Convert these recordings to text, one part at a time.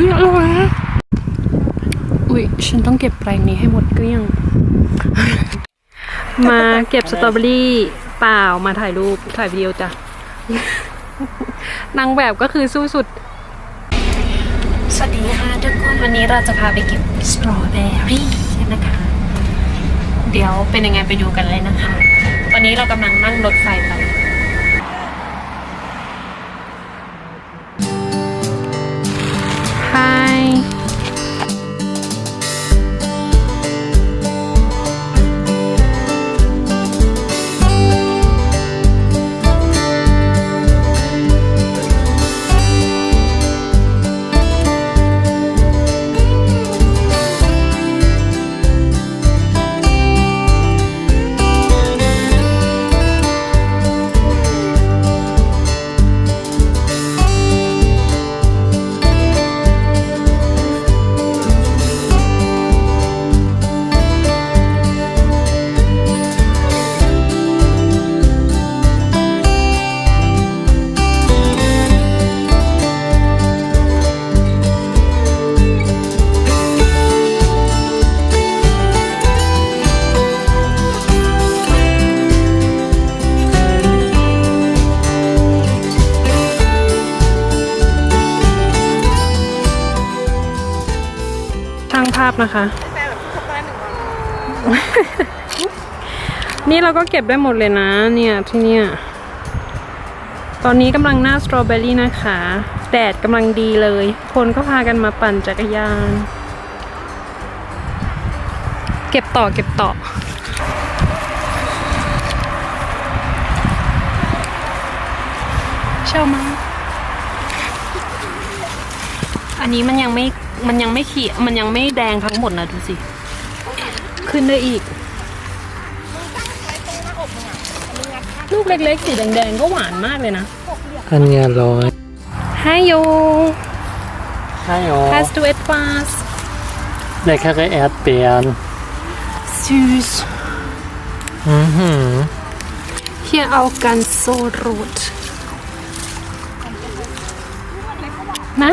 อุ้ยอร่อยนะอุ้ยฉันต้องเก็บแปลงนี้ให้หมดเกลี้ยง มาเก็บสตรอเบอรี่เปล่ามาถ่ายรูปถ่ายวิดีโอจ้ะนางแบบก็คือสู้สุด สวัสดีค่ะทุกคนวันนี้เราจะพาไปเก็บสตรอเบอรี่กันนะคะ เดี๋ยวเป็นยังไงไปดูกันเลยนะคะตอนนี้เรากำลังนั่งรถไฟไปาย Hi ช่างภาพนะคะนี่เราก็เก็บได้หมดเลยนะ เนี่ยที่เนี่ย ตอนนี้กำลังหน้าสตรอเบอรี่นะคะ แดดกำลังดีเลย คนก็พากันมาปั่นจักรยาน เก็บต่อเก็บต่อ เช่ามากอันนี้มันยังไม่ มันยังไม่เขียวมันยังไม่แดงทั้งหมดนะดูสิ ขึ้นได้อีก ลูกเล็กๆสีแดงๆก็หวานมากเลยนะอันเนี้ยร้อย Hi yo ใช่หรอ Hast du etwas ได้แค่แอดเปลี่ยน süß อือหือ Hier auch ganz so rot นะ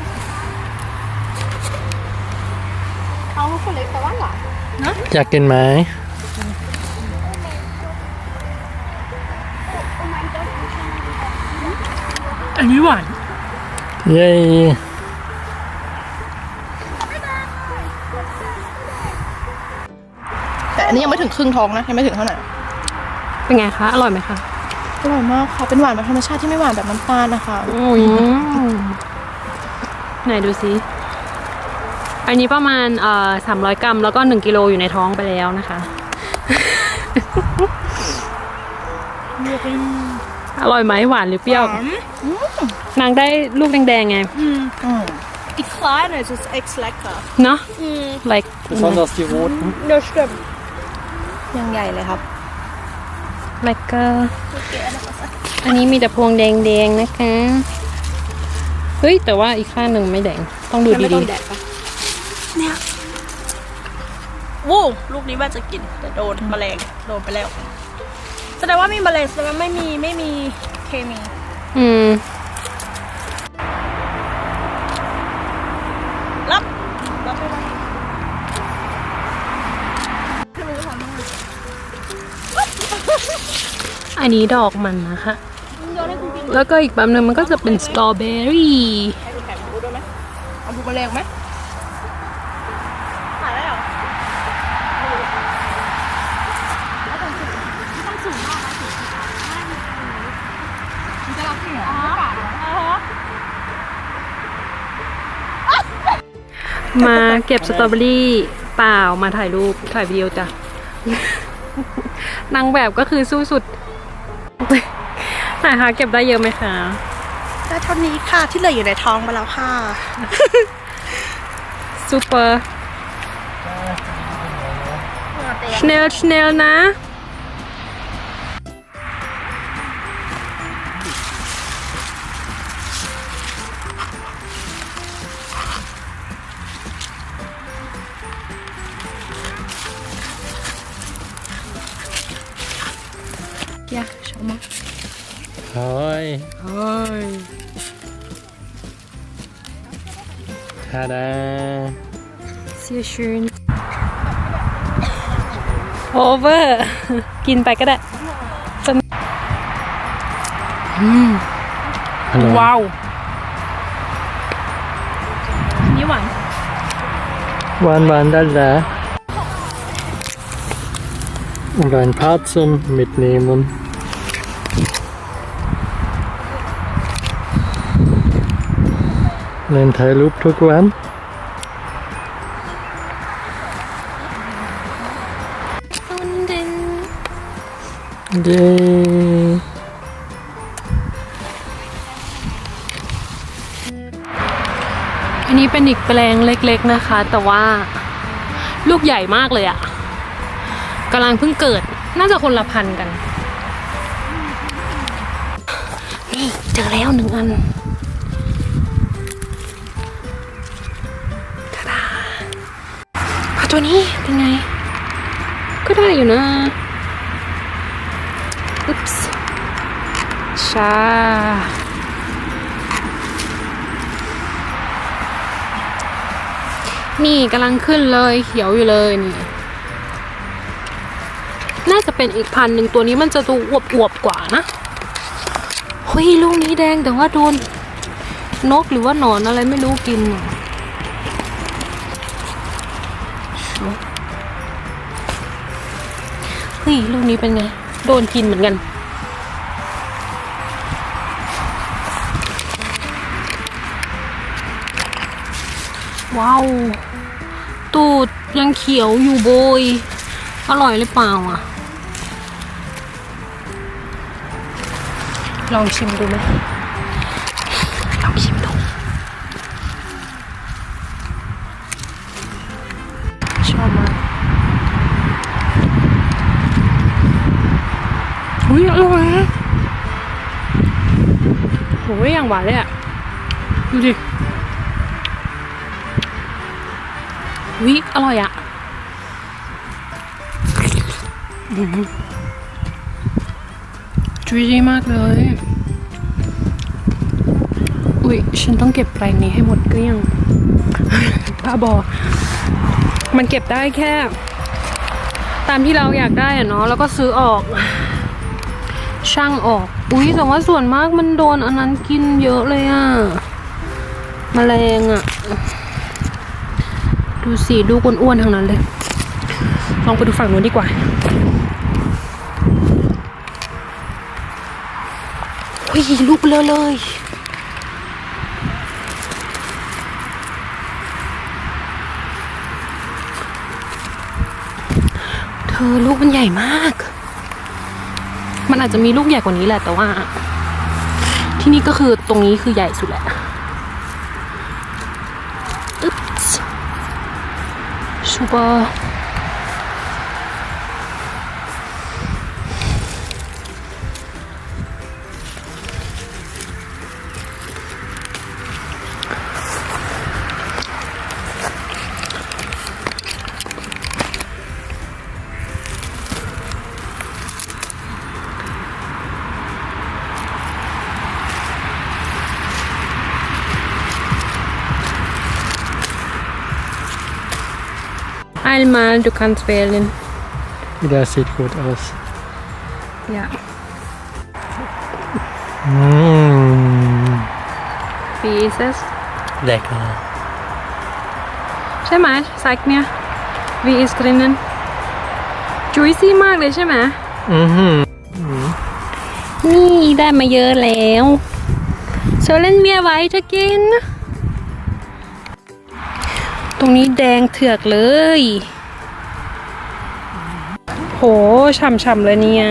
เอาคนเล็กแต่ว่าหวานอยากกินไหมอันนี้หวานเย้แต่อันนี้ยังไม่ถึงครึ่งท้องนะยังไม่ถึงเท่าไหร่เป็นไงคะอร่อยไหมคะอร่อยมากค่ะเป็นหวานแบบธรรมชาติที่ไม่หวานแบบน้ำตาลนะคะโอ้ยไหนดูสิ อันนี้ประมาณเอ่อสามร้อยกรัมแล้วก็หนึ่งกิโลอยู่ในท้องไปแล้วนะคะ อร่อยไหมหวานหรือเปรี้ยว นางได้ลูกแดงๆไง Die Kleine ist echt lecker เนาะ like besonders die roten Ja stimmt ยังใหญ่เลยครับ like อันนี้มีแต่พวงแดงๆนะคะ เฮ้ย แต่ว่าอีกข้างหนึ่งไม่แดง ต้องดูไม่ต้ดีองแดดปะ เนี่ยวู้ลูกนี้ว่าจะกิน แต่โดนแมลงโดนไปแล้ว แสดงว่ามีแมลงแสดงว่าไม่มีไม่มีเคมีๆอืมรับรับไปเลยอันนี้ดอกมันนะคะ แล้วก็อีกแบบหนึงมันก็จะเป็นสตรอเบอรี่ให้ดูแข่งดูด้วยไหมเอาดูแมลงไหมหายแล้วเหรอ มาเก็บสตรอเบอรี่เปล่ามาถ่ายรูปถ่ายวิดีโอจ้ะ นางแบบก็คือสู้สุดไหนคะเก็บได้เยอะไหมคะได้เท่านี้ค่ะที่เหลืออยู่ในท้องไปแล้วค่ะซูเปอร์ schnell schnell นะ Ja, schau mal. Hoi. Hi. Tada. Sehr schön. Over กินไปก็ได้จน Hallo. ว้าวนี่หวาน Wann waren da da? Und ein paar zum Mitnehmen. Einen Teil Lubtugwan. ต้นเด่น Yay. อันนี้เป็นอีกแปลงเล็กๆนะคะ แต่ว่าลูกใหญ่มากเลยอะกำลังเพิ่งเกิด น่าจะคนละพันธุ์กัน นี่เจอแล้วหนึ่งอัน ตัวนี้เป็นไง ก็ได้อยู่นะอุ๊ปส์ชานี่กำลังขึ้นเลยเขียวอยู่เลยนี่ น่าจะเป็นอีกพันหนึ่งตัวนี้มันจะดูอวบๆกว่านะเฮ้ยลูกนี้แดงแต่ว่าโดนนกหรือว่าหนอนอะไรไม่รู้กินอะ ลูกนี้เป็นไง โดนกินเหมือนกัน ว้าว ตูดยังเขียวอยู่โบย อร่อยหรือเปล่าอะ ลองชิมดูไหมลองชิมดู อุ้ยอร่อยนะโหยอย่างหวานเลยอะ ดูดิวิอร่อยอะจุยดีมากเลย อุ้ยฉันต้องเก็บแปลงนี้ให้หมดเกลี้ยงบ้าบอ มันเก็บได้แค่ ตามที่เราอยากได้อะเนาะแล้วก็ซื้อออก ช่างออก อุ้ยแต่ว่าส่วนมากมันโดนอันนั้นกินเยอะเลยอะแมลงอะดูสิดูอ้วนๆทั้งนั้นเลย ลองไปดูฝั่งนู้นดีกว่าเฮ้ยลูกเลอเลยเธอลูกมันใหญ่มาก มันอาจจะมีลูกใหญ่กว่านี้แหละ แต่ว่า ที่นี่ก็คือตรงนี้คือใหญ่สุดแหละอึ๊บ Super. Einmal, du kannst wählen. Das sieht gut aus. Ja. Mmh. Wie ist es? Lecker. ใช่ไหม Zeig mir. Wie ist drinnen? Juicy มากเลยใช่ไหม Mhm. นี่ได้มาเยอะแล้ว Sollen wir weitergehen? ตรงนี้แดงเถือกเลย โหช่ำๆเลยเนี่ย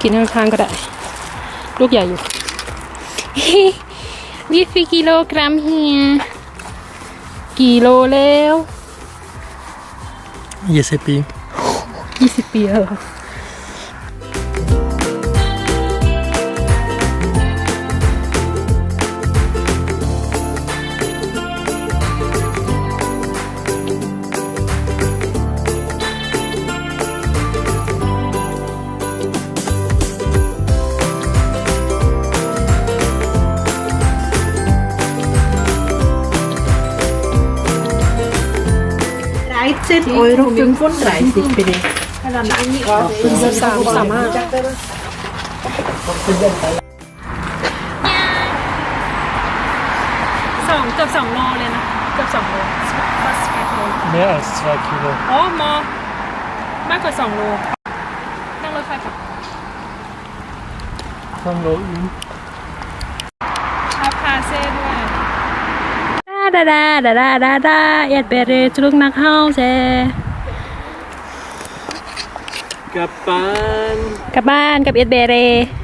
กินข้างๆก็ได้ ลูกใหญ่อยู่ Wie viel Kilogramm hier? กิโลแล้วยี่สิบปี20ปีแล้ว 13 euro 35 bitte. สามสามห้าสองเกือบสองโลเลยนะเกือบสองโล fast five โล mehr als zwei Kilo อ๋อมอมากกว่าสองโล นั่งรถไฟกลับ von da unten เอาพาเซ่ด้วยดาดาดาดาดาดาเอ็ดเบรจุลุกนักเฮาเซกลับบ้าน กลับบ้านกับเอ็ดเบเรใช่ใช่